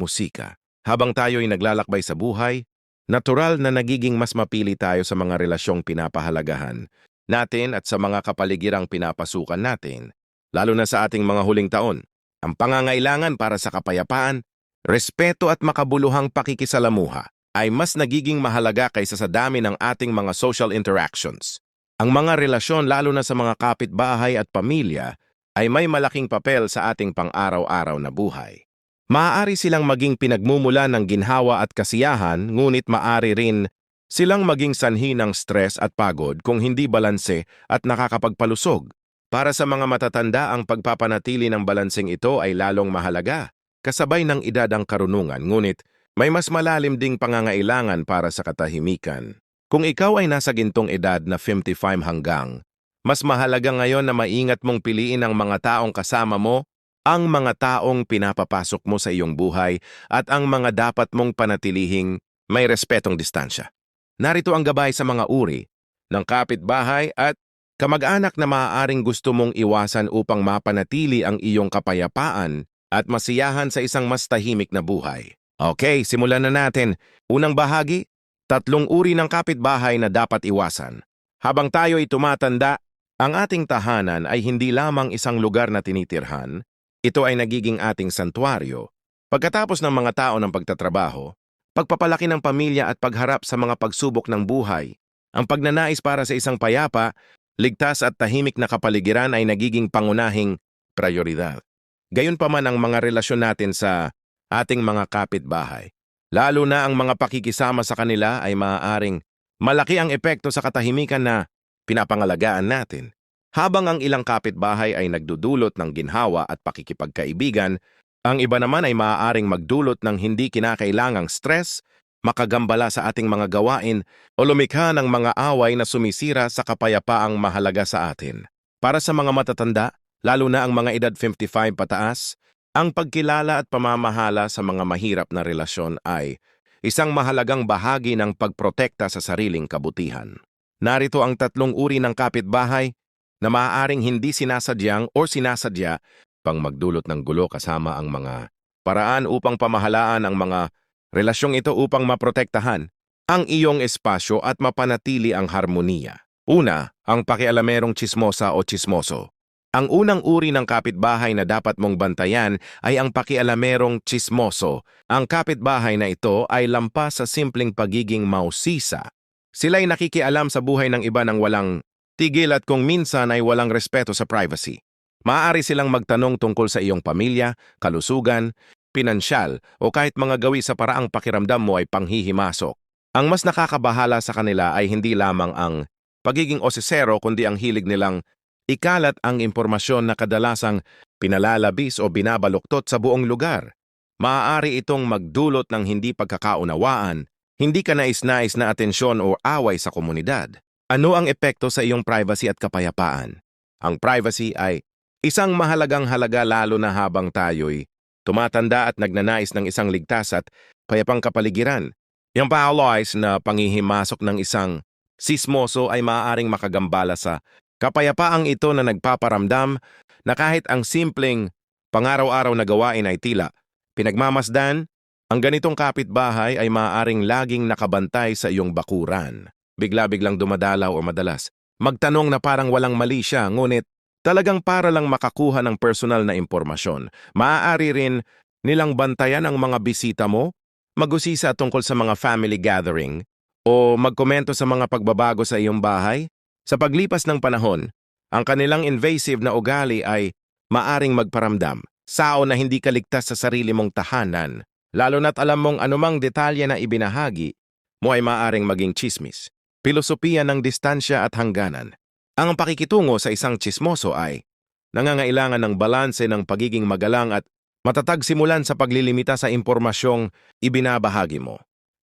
musika. Habang tayo'y naglalakbay sa buhay, natural na nagiging mas mapili tayo sa mga relasyong pinapahalagahan natin at sa mga kapaligirang pinapasukan natin, lalo na sa ating mga huling taon. Ang pangangailangan para sa kapayapaan, respeto at makabuluhang pakikisalamuha ay mas nagiging mahalaga kaysa sa dami ng ating mga social interactions. Ang mga relasyon lalo na sa mga kapitbahay at pamilya ay may malaking papel sa ating pang-araw-araw na buhay. Maaari silang maging pinagmumula ng ginhawa at kasiyahan, ngunit maaari rin silang maging sanhi ng stress at pagod kung hindi balanse at nakakapagpalusog. Para sa mga matatanda, ang pagpapanatili ng balanseng ito ay lalong mahalaga, kasabay ng edad ang karunungan, ngunit may mas malalim ding pangangailangan para sa katahimikan. Kung ikaw ay nasa gintong edad na 55 hanggang, mas mahalaga ngayon na maingat mong piliin ang mga taong kasama mo, ang mga taong pinapapasok mo sa iyong buhay at ang mga dapat mong panatilihing may respetong distansya. Narito ang gabay sa mga uri ng kapitbahay at kamag-anak na maaaring gusto mong iwasan upang mapanatili ang iyong kapayapaan at masiyahan sa isang mas tahimik na buhay. Okay, simulan na natin. Unang bahagi, tatlong uri ng kapitbahay na dapat iwasan. Habang tayo ay tumatanda, ang ating tahanan ay hindi lamang isang lugar na tinitirhan, ito ay nagiging ating santuaryo. Pagkatapos ng mga tao ng pagtatrabaho, pagpapalaki ng pamilya at pagharap sa mga pagsubok ng buhay, ang pagnanais para sa isang payapa, ligtas at tahimik na kapaligiran ay nagiging pangunahing prioridad. Gayunpaman ang mga relasyon natin sa ating mga kapitbahay. Lalo na ang mga pakikisama sa kanila ay maaaring malaki ang epekto sa katahimikan na pinapangalagaan natin. Habang ang ilang kapitbahay ay nagdudulot ng ginhawa at pakikipagkaibigan, ang iba naman ay maaaring magdulot ng hindi kinakailangang stress, makagambala sa ating mga gawain o lumikha ng mga away na sumisira sa kapayapaang mahalaga sa atin. Para sa mga matatanda, lalo na ang mga edad 55 pataas, ang pagkilala at pamamahala sa mga mahirap na relasyon ay isang mahalagang bahagi ng pagprotekta sa sariling kabutihan. Narito ang tatlong uri ng kapitbahay na maaaring hindi sinasadyang o sinasadya pang magdulot ng gulo kasama ang mga paraan upang pamahalaan ang mga relasyong ito upang maprotektahan ang iyong espasyo at mapanatili ang harmonia. Una, ang pakialamerong chismosa o chismoso. Ang unang uri ng kapitbahay na dapat mong bantayan ay ang pakialamerong chismoso. Ang kapitbahay na ito ay lampas sa simpleng pagiging mausisa. Sila'y nakikialam sa buhay ng iba ng walang tigil at kung minsan ay walang respeto sa privacy. Maaari silang magtanong tungkol sa iyong pamilya, kalusugan, pinansyal o kahit mga gawi sa paraang pakiramdam mo ay panghihimasok. Ang mas nakakabahala sa kanila ay hindi lamang ang pagiging osisero kundi ang hilig nilang ikalat ang impormasyon na kadalasang pinalalabis o binabaluktot sa buong lugar. Maaari itong magdulot ng hindi pagkakaunawaan, hindi ka nais-nais na atensyon o away sa komunidad. Ano ang epekto sa iyong privacy at kapayapaan? Ang privacy ay isang mahalagang halaga lalo na habang tayo'y tumatanda at nagnanais ng isang ligtas at payapang kapaligiran. Yung paaloys na pangihimasok ng isang sismoso ay maaaring makagambala sa kapayapaang ito na nagpaparamdam na kahit ang simpleng pangaraw-araw na gawain ay tila pinagmamasdan, ang ganitong kapitbahay ay maaaring laging nakabantay sa iyong bakuran bigla-biglang dumadalaw o madalas. Magtanong na parang walang mali siya, ngunit talagang para lang makakuha ng personal na impormasyon. Maaari rin nilang bantayan ang mga bisita mo, magusisa tungkol sa mga family gathering, o magkomento sa mga pagbabago sa iyong bahay. Sa paglipas ng panahon, ang kanilang invasive na ugali ay maaring magparamdam, sao na hindi kaligtas sa sarili mong tahanan, lalo na't alam mong anumang detalye na ibinahagi mo ay maaring maging chismis. Pilosopiya ng distansya at hangganan. Ang pakikitungo sa isang chismoso ay nangangailangan ng balanse ng pagiging magalang at matatag simulan sa paglilimita sa impormasyong ibinabahagi mo.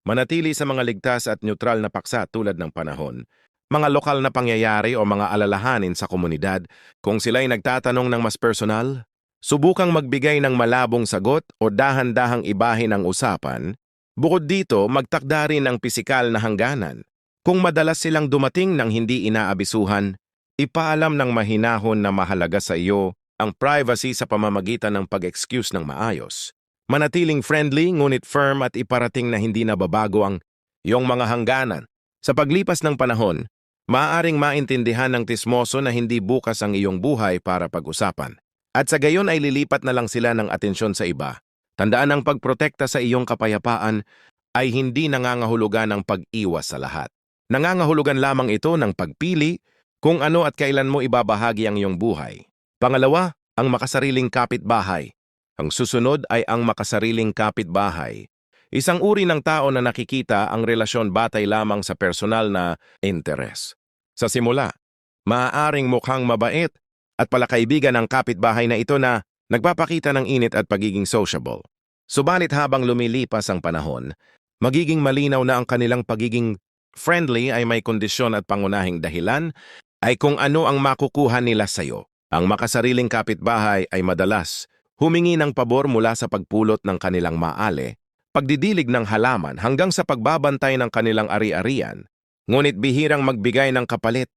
Manatili sa mga ligtas at neutral na paksa tulad ng panahon, mga lokal na pangyayari o mga alalahanin sa komunidad kung sila'y nagtatanong ng mas personal, subukang magbigay ng malabong sagot o dahan-dahang ibahin ang usapan, bukod dito magtakda rin ng pisikal na hangganan kung madalas silang dumating ng hindi inaabisuhan, ipaalam ng mahinahon na mahalaga sa iyo ang privacy sa pamamagitan ng pag-excuse ng maayos. Manatiling friendly ngunit firm at iparating na hindi nababago ang iyong mga hangganan. Sa paglipas ng panahon, maaaring maintindihan ng tismoso na hindi bukas ang iyong buhay para pag-usapan. At sa gayon ay lilipat na lang sila ng atensyon sa iba. Tandaan ang pagprotekta sa iyong kapayapaan ay hindi nangangahulugan ng pag-iwas sa lahat. Nangangahulugan lamang ito ng pagpili kung ano at kailan mo ibabahagi ang iyong buhay. Pangalawa, ang makasariling kapitbahay. Ang susunod ay ang makasariling kapitbahay. Isang uri ng tao na nakikita ang relasyon batay lamang sa personal na interes. Sa simula, maaaring mukhang mabait at palakaibigan ng kapitbahay na ito na nagpapakita ng init at pagiging sociable. Subalit habang lumilipas ang panahon, magiging malinaw na ang kanilang pagiging friendly ay may kondisyon at pangunahing dahilan ay kung ano ang makukuha nila sa iyo. Ang makasariling kapitbahay ay madalas humingi ng pabor mula sa pagpulot ng kanilang maale, pagdidilig ng halaman hanggang sa pagbabantay ng kanilang ari-arian, ngunit bihirang magbigay ng kapalit.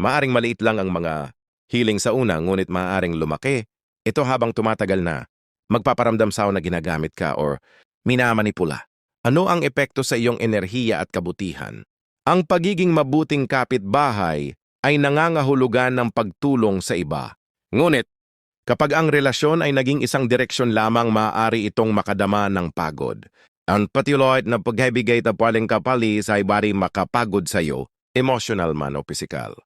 Maaring maliit lang ang mga hiling sa una ngunit maaaring lumaki. Ito habang tumatagal na, magpaparamdam sa na ginagamit ka or minamanipula. Ano ang epekto sa iyong enerhiya at kabutihan? Ang pagiging mabuting kapitbahay ay nangangahulugan ng pagtulong sa iba. Ngunit, kapag ang relasyon ay naging isang direksyon lamang, maaari itong makadama ng pagod. Ang patiloid na pagbibigay tapaling kapalis ay bari makapagod sa iyo, emotional man o pisikal.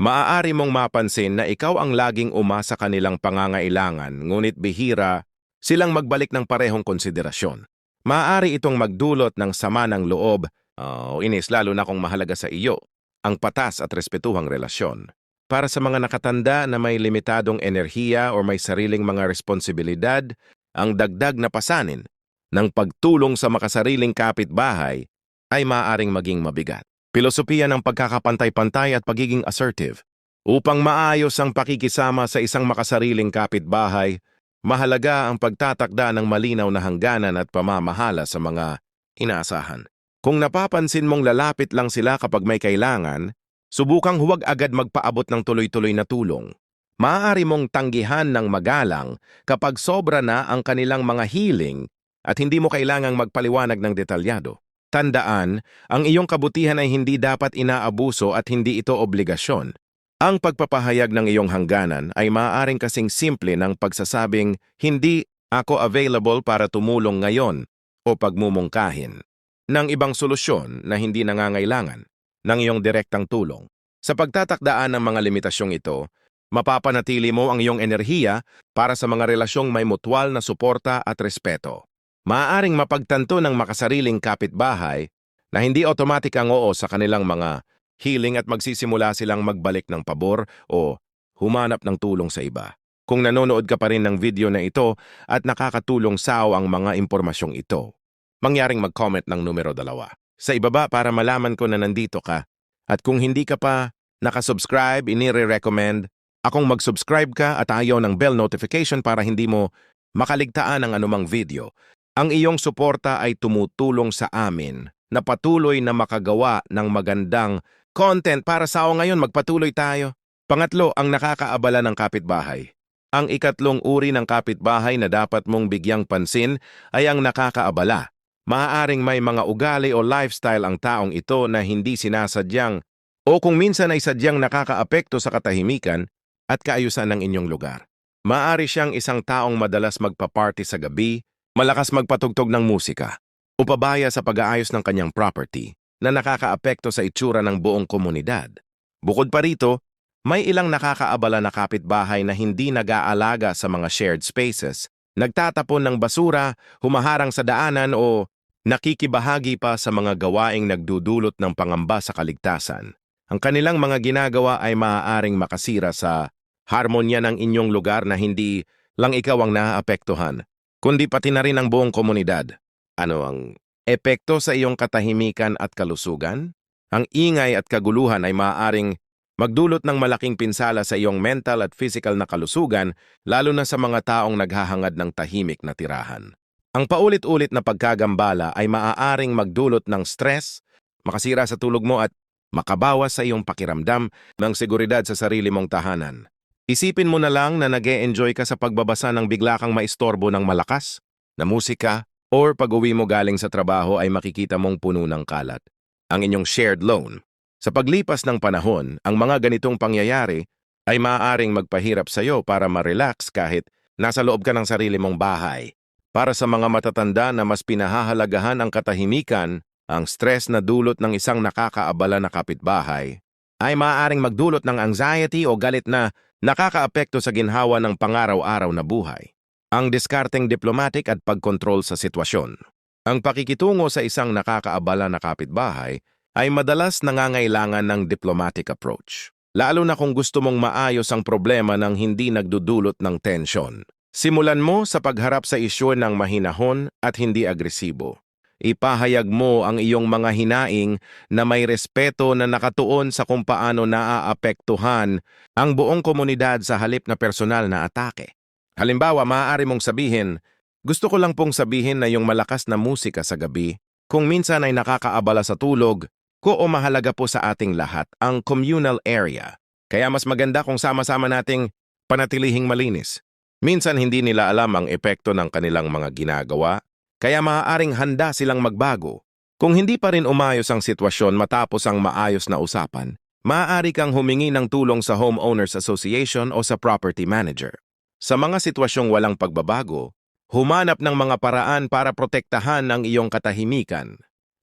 Maaari mong mapansin na ikaw ang laging uma sa kanilang pangangailangan, ngunit bihira silang magbalik ng parehong konsiderasyon. Maaari itong magdulot ng sama ng loob o inis lalo na kung mahalaga sa iyo ang patas at respetuhang relasyon. Para sa mga nakatanda na may limitadong enerhiya o may sariling mga responsibilidad, ang dagdag na pasanin ng pagtulong sa makasariling kapitbahay ay maaaring maging mabigat. Pilosopiya ng pagkakapantay-pantay at pagiging assertive. Upang maayos ang pakikisama sa isang makasariling kapitbahay, mahalaga ang pagtatakda ng malinaw na hangganan at pamamahala sa mga inaasahan. Kung napapansin mong lalapit lang sila kapag may kailangan, subukang huwag agad magpaabot ng tuloy-tuloy na tulong. Maaari mong tanggihan ng magalang kapag sobra na ang kanilang mga healing at hindi mo kailangang magpaliwanag ng detalyado. Tandaan, ang iyong kabutihan ay hindi dapat inaabuso at hindi ito obligasyon. Ang pagpapahayag ng iyong hangganan ay maaaring kasing simple ng pagsasabing, hindi ako available para tumulong ngayon o pagmumungkahin ng ibang solusyon na hindi nangangailangan ng iyong direktang tulong. Sa pagtatakdaan ng mga limitasyong ito, mapapanatili mo ang iyong enerhiya para sa mga relasyong may mutual na suporta at respeto. Maaaring mapagtanto ng makasariling kapitbahay na hindi automatic ang oo sa kanilang mga healing at magsisimula silang magbalik ng pabor o humanap ng tulong sa iba. Kung nanonood ka pa rin ng video na ito at nakakatulong sa ang mga impormasyong ito, mangyaring mag-comment ng numero dalawa. Sa ibaba para malaman ko na nandito ka. At kung hindi ka pa nakasubscribe, inire-recommend akong mag-subscribe ka at ayaw ng bell notification para hindi mo makaligtaan ng anumang video. Ang iyong suporta ay tumutulong sa amin na patuloy na makagawa ng magandang content para sa o ngayon magpatuloy tayo. Pangatlo, ang nakakaabala ng kapitbahay. Ang ikatlong uri ng kapitbahay na dapat mong bigyang pansin ay ang nakakaabala. Maaaring may mga ugali o lifestyle ang taong ito na hindi sinasadyang o kung minsan ay sadyang nakakaapekto sa katahimikan at kaayusan ng inyong lugar. Maaari siyang isang taong madalas magpa-party sa gabi, malakas magpatugtog ng musika, o pabaya sa pag-aayos ng kanyang property na nakakaapekto sa itsura ng buong komunidad. Bukod pa rito, may ilang nakakaabala na kapitbahay na hindi nag-aalaga sa mga shared spaces, nagtatapon ng basura, humaharang sa daanan o nakikibahagi pa sa mga gawaing nagdudulot ng pangamba sa kaligtasan. Ang kanilang mga ginagawa ay maaaring makasira sa harmonya ng inyong lugar na hindi lang ikaw ang naaapektuhan, kundi pati na rin ang buong komunidad. Ano ang epekto sa iyong katahimikan at kalusugan? Ang ingay at kaguluhan ay maaaring magdulot ng malaking pinsala sa iyong mental at physical na kalusugan, lalo na sa mga taong naghahangad ng tahimik na tirahan. Ang paulit-ulit na pagkagambala ay maaaring magdulot ng stress, makasira sa tulog mo at makabawas sa iyong pakiramdam ng seguridad sa sarili mong tahanan. Isipin mo na lang na nag enjoy ka sa pagbabasa ng bigla kang maistorbo ng malakas na musika, or pag-uwi mo galing sa trabaho ay makikita mong puno ng kalat. Ang inyong shared loan. Sa paglipas ng panahon, ang mga ganitong pangyayari ay maaaring magpahirap sa iyo para ma-relax kahit nasa loob ka ng sarili mong bahay. Para sa mga matatanda na mas pinahahalagahan ang katahimikan, ang stress na dulot ng isang nakakaabala na kapitbahay ay maaaring magdulot ng anxiety o galit na nakakaapekto sa ginhawa ng pangaraw-araw na buhay. Ang diskarteng diplomatic at pagkontrol sa sitwasyon. Ang pakikitungo sa isang nakakaabala na kapitbahay ay madalas nangangailangan ng diplomatic approach. Lalo na kung gusto mong maayos ang problema ng hindi nagdudulot ng tensyon. Simulan mo sa pagharap sa isyu ng mahinahon at hindi agresibo. Ipahayag mo ang iyong mga hinaing na may respeto na nakatuon sa kung paano naaapektuhan ang buong komunidad sa halip na personal na atake. Halimbawa, maaari mong sabihin, gusto ko lang pong sabihin na yung malakas na musika sa gabi, kung minsan ay nakakaabala sa tulog, ko o mahalaga po sa ating lahat ang communal area. Kaya mas maganda kung sama-sama nating panatilihing malinis. Minsan hindi nila alam ang epekto ng kanilang mga ginagawa, kaya maaaring handa silang magbago. Kung hindi pa rin umayos ang sitwasyon matapos ang maayos na usapan, maaari kang humingi ng tulong sa Homeowners Association o sa Property Manager. Sa mga sitwasyong walang pagbabago, humanap ng mga paraan para protektahan ang iyong katahimikan.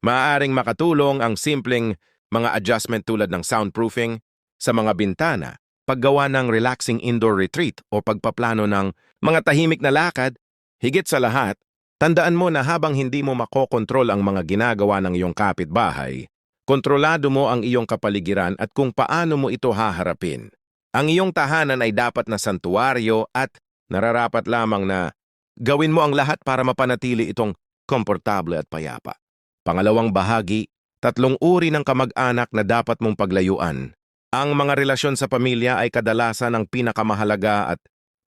Maaaring makatulong ang simpleng mga adjustment tulad ng soundproofing sa mga bintana, paggawa ng relaxing indoor retreat o pagpaplano ng mga tahimik na lakad, higit sa lahat, tandaan mo na habang hindi mo makokontrol ang mga ginagawa ng iyong kapitbahay, kontrolado mo ang iyong kapaligiran at kung paano mo ito haharapin. Ang iyong tahanan ay dapat na santuaryo at nararapat lamang na gawin mo ang lahat para mapanatili itong komportable at payapa. Pangalawang bahagi, tatlong uri ng kamag-anak na dapat mong paglayuan. Ang mga relasyon sa pamilya ay kadalasan ang pinakamahalaga at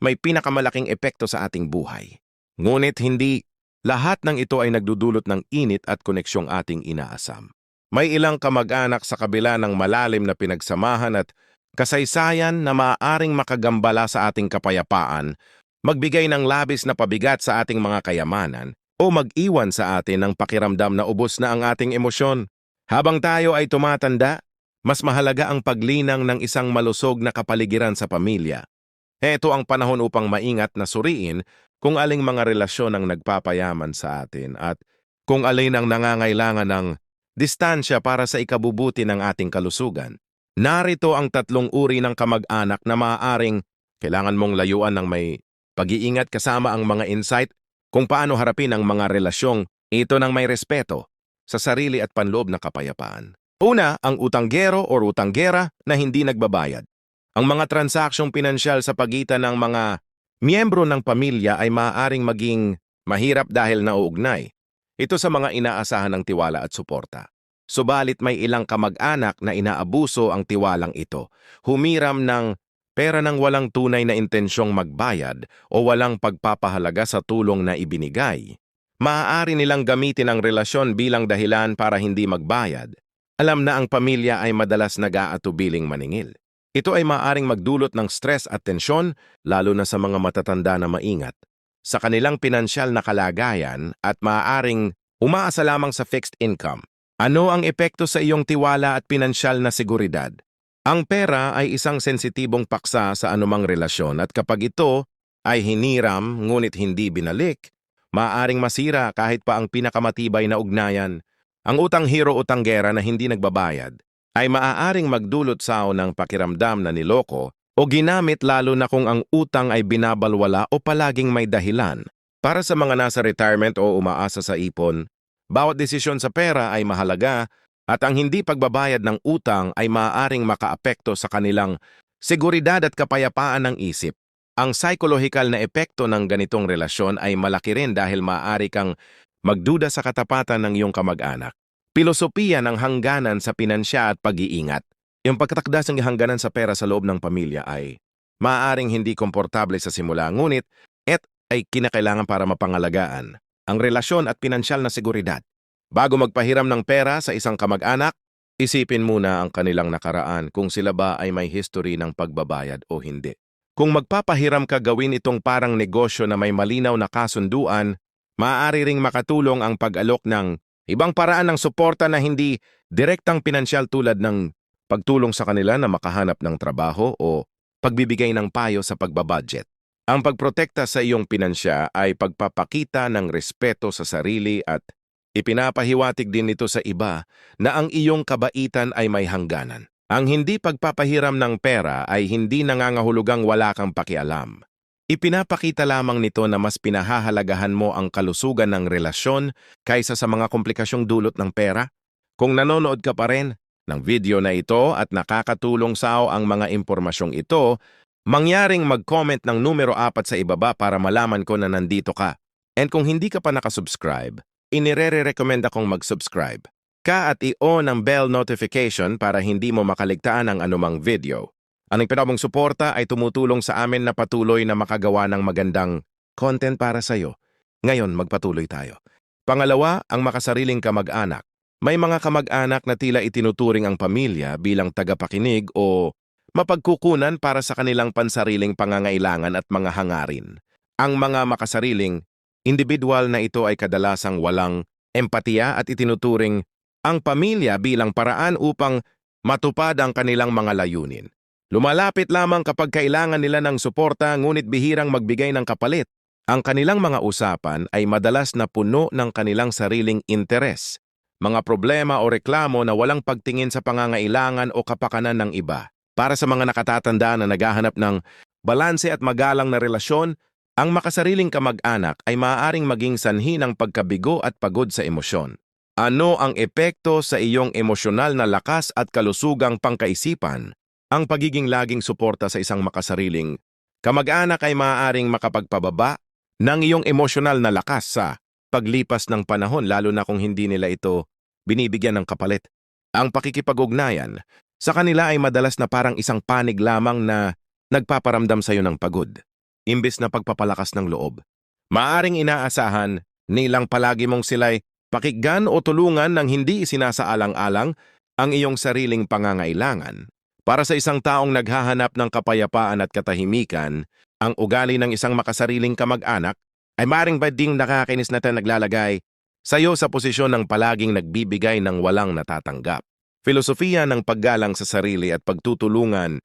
may pinakamalaking epekto sa ating buhay. Ngunit hindi lahat ng ito ay nagdudulot ng init at koneksyong ating inaasam. May ilang kamag-anak sa kabila ng malalim na pinagsamahan at kasaysayan na maaaring makagambala sa ating kapayapaan, magbigay ng labis na pabigat sa ating mga kayamanan, o mag-iwan sa atin ng pakiramdam na ubos na ang ating emosyon. Habang tayo ay tumatanda, mas mahalaga ang paglinang ng isang malusog na kapaligiran sa pamilya. Heto ang panahon upang maingat na suriin kung aling mga relasyon ang nagpapayaman sa atin at kung alin ang nangangailangan ng distansya para sa ikabubuti ng ating kalusugan. Narito ang tatlong uri ng kamag-anak na maaaring kailangan mong layuan ng may pag-iingat kasama ang mga insight kung paano harapin ang mga relasyong ito ng may respeto sa sarili at panloob na kapayapaan. Una, ang utanggero o utanggera na hindi nagbabayad. Ang mga transaksyong pinansyal sa pagitan ng mga miyembro ng pamilya ay maaaring maging mahirap dahil nauugnay. Ito sa mga inaasahan ng tiwala at suporta. Subalit may ilang kamag-anak na inaabuso ang tiwalang ito. Humiram ng pera ng walang tunay na intensyong magbayad o walang pagpapahalaga sa tulong na ibinigay. Maaari nilang gamitin ang relasyon bilang dahilan para hindi magbayad. Alam na ang pamilya ay madalas nag-aatubiling maningil. Ito ay maaaring magdulot ng stress at tensyon, lalo na sa mga matatanda na maingat. Sa kanilang pinansyal na kalagayan at maaaring umaasa lamang sa fixed income. Ano ang epekto sa iyong tiwala at pinansyal na seguridad? Ang pera ay isang sensitibong paksa sa anumang relasyon at kapag ito ay hiniram ngunit hindi binalik, maaaring masira kahit pa ang pinakamatibay na ugnayan. Ang utang hero o tanggera na hindi nagbabayad ay maaaring magdulot sa ng pakiramdam na niloko o ginamit lalo na kung ang utang ay binabalwala o palaging may dahilan. Para sa mga nasa retirement o umaasa sa ipon, bawat desisyon sa pera ay mahalaga at ang hindi pagbabayad ng utang ay maaaring makaapekto sa kanilang seguridad at kapayapaan ng isip. Ang psychological na epekto ng ganitong relasyon ay malaki rin dahil maaari kang magduda sa katapatan ng iyong kamag-anak. Pilosopiya ng hangganan sa pinansya at pag-iingat. Yung pagkatakdas ng hangganan sa pera sa loob ng pamilya ay maaaring hindi komportable sa simula ngunit et ay kinakailangan para mapangalagaan ang relasyon at pinansyal na seguridad. Bago magpahiram ng pera sa isang kamag-anak, isipin muna ang kanilang nakaraan kung sila ba ay may history ng pagbabayad o hindi. Kung magpapahiram ka gawin itong parang negosyo na may malinaw na kasunduan, Maaari ring makatulong ang pag-alok ng ibang paraan ng suporta na hindi direktang pinansyal tulad ng pagtulong sa kanila na makahanap ng trabaho o pagbibigay ng payo sa pagbabudget. Ang pagprotekta sa iyong pinansya ay pagpapakita ng respeto sa sarili at ipinapahiwatig din ito sa iba na ang iyong kabaitan ay may hangganan. Ang hindi pagpapahiram ng pera ay hindi nangangahulugang wala kang pakialam. Ipinapakita lamang nito na mas pinahahalagahan mo ang kalusugan ng relasyon kaysa sa mga komplikasyong dulot ng pera. Kung nanonood ka pa rin ng video na ito at nakakatulong sa ang mga impormasyong ito, mangyaring mag-comment ng numero 4 sa ibaba para malaman ko na nandito ka. And kung hindi ka pa nakasubscribe, inire-recommend akong mag-subscribe ka at i-on ang bell notification para hindi mo makaligtaan ang anumang video. Ang pinabong suporta ay tumutulong sa amin na patuloy na makagawa ng magandang content para sa iyo. Ngayon, magpatuloy tayo. Pangalawa, ang makasariling kamag-anak. May mga kamag-anak na tila itinuturing ang pamilya bilang tagapakinig o mapagkukunan para sa kanilang pansariling pangangailangan at mga hangarin. Ang mga makasariling individual na ito ay kadalasang walang empatiya at itinuturing ang pamilya bilang paraan upang matupad ang kanilang mga layunin. Lumalapit lamang kapag kailangan nila ng suporta ngunit bihirang magbigay ng kapalit. Ang kanilang mga usapan ay madalas na puno ng kanilang sariling interes, mga problema o reklamo na walang pagtingin sa pangangailangan o kapakanan ng iba. Para sa mga nakatatanda na naghahanap ng balanse at magalang na relasyon, ang makasariling kamag-anak ay maaaring maging sanhi ng pagkabigo at pagod sa emosyon. Ano ang epekto sa iyong emosyonal na lakas at kalusugang pangkaisipan? Ang pagiging laging suporta sa isang makasariling kamag-anak ay maaaring makapagpababa ng iyong emosyonal na lakas sa paglipas ng panahon lalo na kung hindi nila ito binibigyan ng kapalit. Ang pakikipag-ugnayan sa kanila ay madalas na parang isang panig lamang na nagpaparamdam sa iyo ng pagod, imbes na pagpapalakas ng loob. Maaring inaasahan nilang palagi mong sila'y Pakiggan o tulungan ng hindi isinasaalang-alang ang iyong sariling pangangailangan. Para sa isang taong naghahanap ng kapayapaan at katahimikan, ang ugali ng isang makasariling kamag-anak ay maring ba ding nakakainis na naglalagay sa iyo sa posisyon ng palaging nagbibigay ng walang natatanggap. Filosofiya ng paggalang sa sarili at pagtutulungan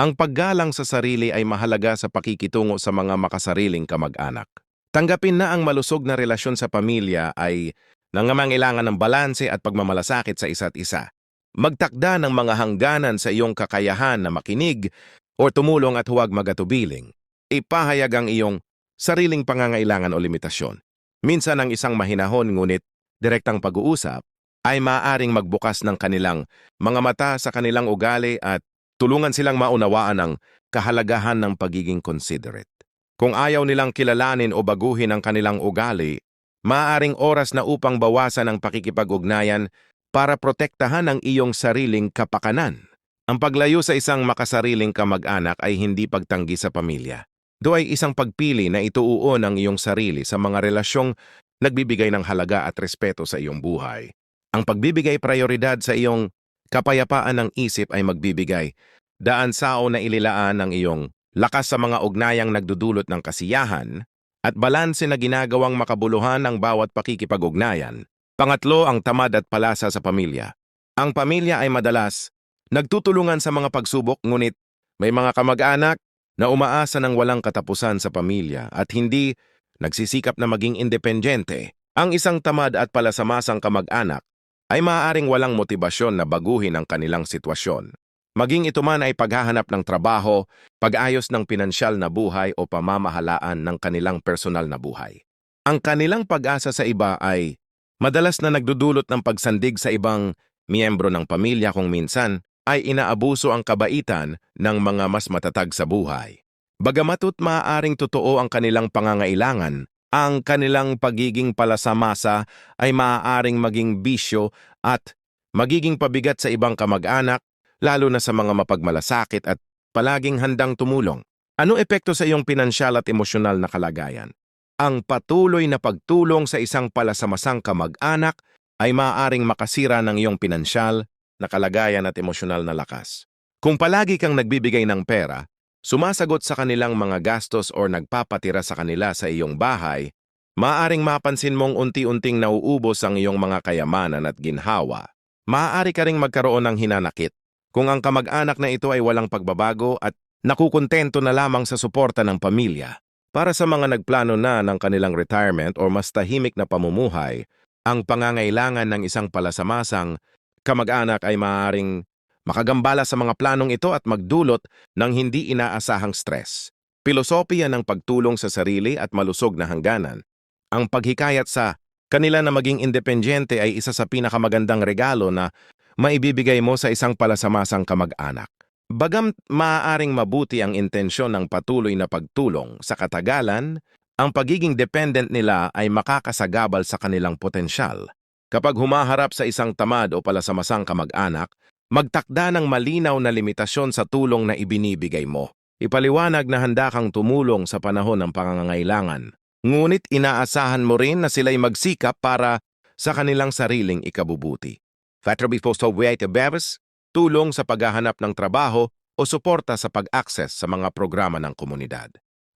ang paggalang sa sarili ay mahalaga sa pakikitungo sa mga makasariling kamag-anak. Tanggapin na ang malusog na relasyon sa pamilya ay nangangailangan ng balanse at pagmamalasakit sa isa't isa. Magtakda ng mga hangganan sa iyong kakayahan na makinig o tumulong at huwag magatubiling. Ipahayag ang iyong sariling pangangailangan o limitasyon. Minsan ang isang mahinahon ngunit direktang pag-uusap ay maaaring magbukas ng kanilang mga mata sa kanilang ugali at tulungan silang maunawaan ang kahalagahan ng pagiging considerate. Kung ayaw nilang kilalanin o baguhin ang kanilang ugali, Maaring oras na upang bawasan ang pakikipag-ugnayan para protektahan ang iyong sariling kapakanan. Ang paglayo sa isang makasariling kamag-anak ay hindi pagtanggi sa pamilya. Do ay isang pagpili na ituuon ang iyong sarili sa mga relasyong nagbibigay ng halaga at respeto sa iyong buhay. Ang pagbibigay prioridad sa iyong kapayapaan ng isip ay magbibigay daan sao na ililaan ng iyong lakas sa mga ugnayang nagdudulot ng kasiyahan, at balanse na ginagawang makabuluhan ang bawat pakikipag-ugnayan. Pangatlo ang tamad at palasa sa pamilya. Ang pamilya ay madalas nagtutulungan sa mga pagsubok ngunit may mga kamag-anak na umaasa ng walang katapusan sa pamilya at hindi nagsisikap na maging independyente. Ang isang tamad at palasamasang kamag-anak ay maaaring walang motibasyon na baguhin ang kanilang sitwasyon. Maging ito man ay paghahanap ng trabaho, pag-ayos ng pinansyal na buhay o pamamahalaan ng kanilang personal na buhay. Ang kanilang pag-asa sa iba ay madalas na nagdudulot ng pagsandig sa ibang miyembro ng pamilya kung minsan ay inaabuso ang kabaitan ng mga mas matatag sa buhay. Bagamatut maaaring totoo ang kanilang pangangailangan, ang kanilang pagiging palasamasa ay maaaring maging bisyo at magiging pabigat sa ibang kamag-anak lalo na sa mga mapagmalasakit at palaging handang tumulong. Ano epekto sa iyong pinansyal at emosyonal na kalagayan? Ang patuloy na pagtulong sa isang palasamasang kamag-anak ay maaaring makasira ng iyong pinansyal na kalagayan at emosyonal na lakas. Kung palagi kang nagbibigay ng pera, sumasagot sa kanilang mga gastos o nagpapatira sa kanila sa iyong bahay, Maaring mapansin mong unti-unting nauubos ang iyong mga kayamanan at ginhawa. Maaari ka ring magkaroon ng hinanakit kung ang kamag-anak na ito ay walang pagbabago at nakukontento na lamang sa suporta ng pamilya. Para sa mga nagplano na ng kanilang retirement o mas tahimik na pamumuhay, ang pangangailangan ng isang palasamasang kamag-anak ay maaaring makagambala sa mga planong ito at magdulot ng hindi inaasahang stress. Pilosopiya ng pagtulong sa sarili at malusog na hangganan. Ang paghikayat sa kanila na maging independyente ay isa sa pinakamagandang regalo na maibibigay mo sa isang palasamasang kamag-anak. Bagam maaaring mabuti ang intensyon ng patuloy na pagtulong, sa katagalan, ang pagiging dependent nila ay makakasagabal sa kanilang potensyal. Kapag humaharap sa isang tamad o palasamasang kamag-anak, magtakda ng malinaw na limitasyon sa tulong na ibinibigay mo. Ipaliwanag na handa kang tumulong sa panahon ng pangangailangan. Ngunit inaasahan mo rin na sila'y magsikap para sa kanilang sariling ikabubuti. Fatro Post Wait Beves, tulong sa paghahanap ng trabaho o suporta sa pag-access sa mga programa ng komunidad.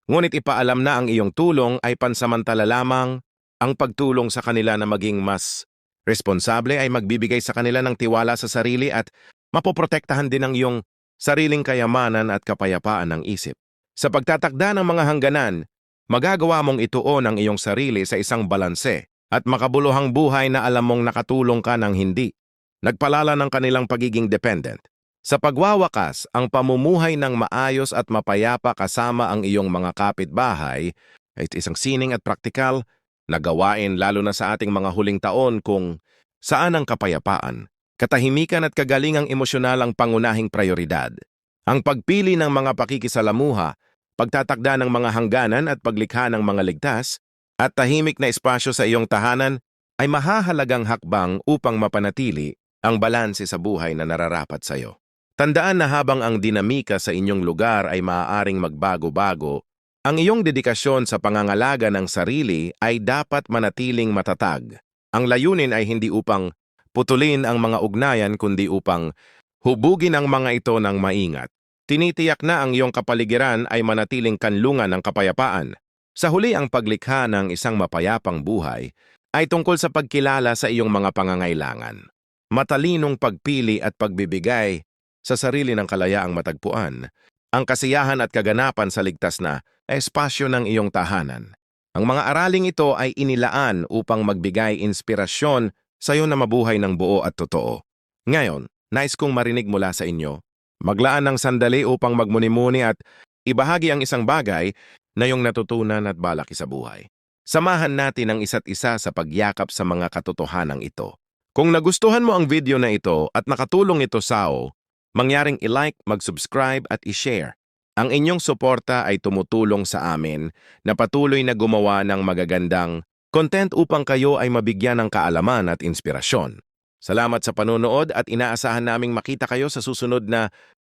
Ngunit ipaalam na ang iyong tulong ay pansamantala lamang ang pagtulong sa kanila na maging mas responsable ay magbibigay sa kanila ng tiwala sa sarili at mapoprotektahan din ang iyong sariling kayamanan at kapayapaan ng isip. Sa pagtatakda ng mga hangganan, magagawa mong ituon ang iyong sarili sa isang balanse at makabuluhang buhay na alam mong nakatulong ka ng hindi nagpalala ng kanilang pagiging dependent. Sa pagwawakas, ang pamumuhay ng maayos at mapayapa kasama ang iyong mga kapitbahay ay isang sining at praktikal na gawain lalo na sa ating mga huling taon kung saan ang kapayapaan, katahimikan at kagalingang emosyonal ang pangunahing prioridad. Ang pagpili ng mga pakikisalamuha, pagtatakda ng mga hangganan at paglikha ng mga ligtas, at tahimik na espasyo sa iyong tahanan ay mahahalagang hakbang upang mapanatili ang balanse sa buhay na nararapat sa iyo. Tandaan na habang ang dinamika sa inyong lugar ay maaaring magbago-bago, ang iyong dedikasyon sa pangangalaga ng sarili ay dapat manatiling matatag. Ang layunin ay hindi upang putulin ang mga ugnayan kundi upang hubugin ang mga ito ng maingat. Tinitiyak na ang iyong kapaligiran ay manatiling kanlungan ng kapayapaan. Sa huli ang paglikha ng isang mapayapang buhay ay tungkol sa pagkilala sa iyong mga pangangailangan matalinong pagpili at pagbibigay sa sarili ng kalayaang matagpuan, ang kasiyahan at kaganapan sa ligtas na espasyo ng iyong tahanan. Ang mga araling ito ay inilaan upang magbigay inspirasyon sa iyo na mabuhay ng buo at totoo. Ngayon, nais kong marinig mula sa inyo. Maglaan ng sandali upang magmuni-muni at ibahagi ang isang bagay na iyong natutunan at balaki sa buhay. Samahan natin ang isa't isa sa pagyakap sa mga katotohanan ito. Kung nagustuhan mo ang video na ito at nakatulong ito sa o, mangyaring i-like, mag-subscribe at i-share. Ang inyong suporta ay tumutulong sa amin na patuloy na gumawa ng magagandang content upang kayo ay mabigyan ng kaalaman at inspirasyon. Salamat sa panonood at inaasahan naming makita kayo sa susunod na